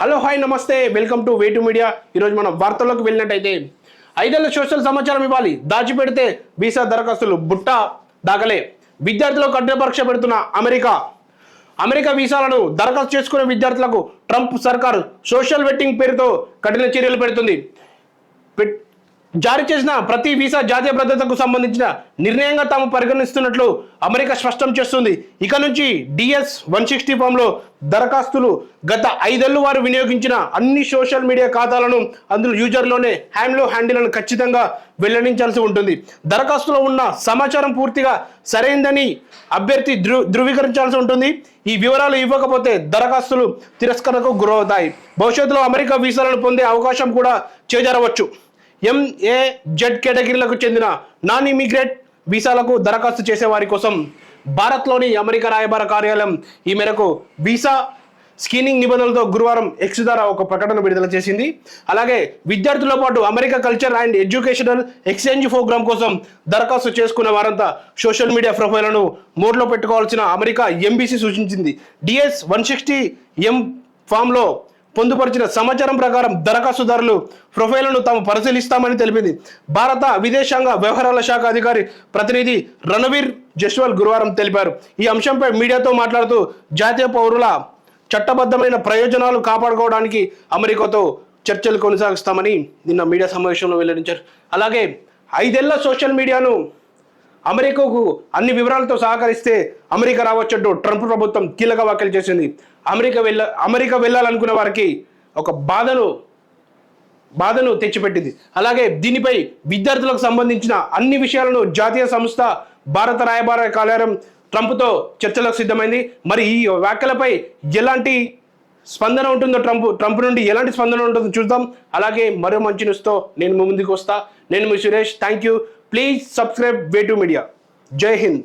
Hello hi నమస్తే. Welcome to way to media. ఈరోజు మనం వార్తల్లోకి వెళ్ళినట్టయితే ఐదేళ్ళ సోషల్ సమాచారం ఇవ్వాలి. దాచిపెడితే వీసా దరఖాస్తులు బుట్ట దాఖలే. విద్యార్థులకు కఠిన పరీక్ష పెడుతున్న అమెరికా. అమెరికా వీసాలను దరఖాస్తు చేసుకునే విద్యార్థులకు ట్రంప్ సర్కారు సోషల్ వెట్టింగ్ పేరుతో కఠిన చర్యలు పెడుతుంది. పెట్- జారీ చేసిన ప్రతి వీసా జాతీయ భద్రతకు సంబంధించిన నిర్ణయంగా తాము పరిగణిస్తున్నట్లు అమెరికా స్పష్టం చేస్తుంది. ఇక నుంచి డిఎస్ వన్ సిక్స్టీ ఫామ్లో దరఖాస్తులు గత ఐదేళ్ళు వారు వినియోగించిన అన్ని సోషల్ మీడియా ఖాతాలను అందులో యూజర్లోనే హ్యాండ్లో హ్యాండిల్ను ఖచ్చితంగా వెల్లడించాల్సి ఉంటుంది. దరఖాస్తులో ఉన్న సమాచారం పూర్తిగా సరైందని అభ్యర్థి ధృ ధృవీకరించాల్సి ఉంటుంది. ఈ వివరాలు ఇవ్వకపోతే దరఖాస్తులు తిరస్కరణకు గురవుతాయి. భవిష్యత్తులో అమెరికా వీసాలను పొందే అవకాశం కూడా చేజారవచ్చు. ఎంఏ జెడ్ కేటగిరీలకు చెందిన నాన్ ఇమిగ్రేట్ వీసాలకు దరఖాస్తు చేసే వారి కోసం భారత్లోని అమెరికా రాయబార కార్యాలయం ఈ మేరకు వీసా స్క్రీనింగ్ నిబంధనలతో గురువారం ఎక్స్ ద్వారా ఒక ప్రకటన విడుదల చేసింది. అలాగే విద్యార్థులతో పాటు America culture and educational exchange program కోసం దరఖాస్తు చేసుకున్న వారంతా సోషల్ మీడియా ప్రొఫైల్లను మోడ్లో పెట్టుకోవాల్సిన అమెరికా ఎంబీసీ సూచించింది. డిఎస్ వన్ సిక్స్టీ ఎం ఫామ్లో పొందుపరిచిన సమాచారం ప్రకారం దరఖాస్తుదారులు ప్రొఫైల్ను తాము పరిశీలిస్తామని తెలిపింది. భారత విదేశాంగ వ్యవహారాల శాఖ అధికారి ప్రతినిధి రణవీర్ జస్వాల్ గురువారం తెలిపారు. ఈ అంశంపై మీడియాతో మాట్లాడుతూ జాతీయ పౌరుల చట్టబద్ధమైన ప్రయోజనాలు కాపాడుకోవడానికి అమెరికాతో చర్చలు కొనసాగిస్తామని నిన్న మీడియా సమావేశంలో వెల్లడించారు. అలాగే ఐదేళ్ళ సోషల్ మీడియాను అమెరికాకు అన్ని వివరాలతో సహకరిస్తే అమెరికా రావచ్చట్టు ట్రంప్ ప్రభుత్వం కీలక వ్యాఖ్యలు చేసింది. అమెరికా వెళ్ళ అమెరికా వెళ్ళాలనుకున్న వారికి ఒక బాధను బాధను తెచ్చిపెట్టింది. అలాగే దీనిపై విద్యార్థులకు సంబంధించిన అన్ని విషయాలను జాతీయ సంస్థ భారత రాయబార కార్యాలయం ట్రంప్తో చర్చలకు సిద్ధమైంది. మరి ఈ వ్యాఖ్యలపై ఎలాంటి స్పందన ఉంటుందో ట్రంప్ ట్రంప్ నుండి ఎలాంటి స్పందన ఉంటుందో చూద్దాం. అలాగే మరో మంచి న్యూస్తో నేను ముందుకు వస్తా. నేను మీ Suresh. Thank you please subscribe way to media జై హింద్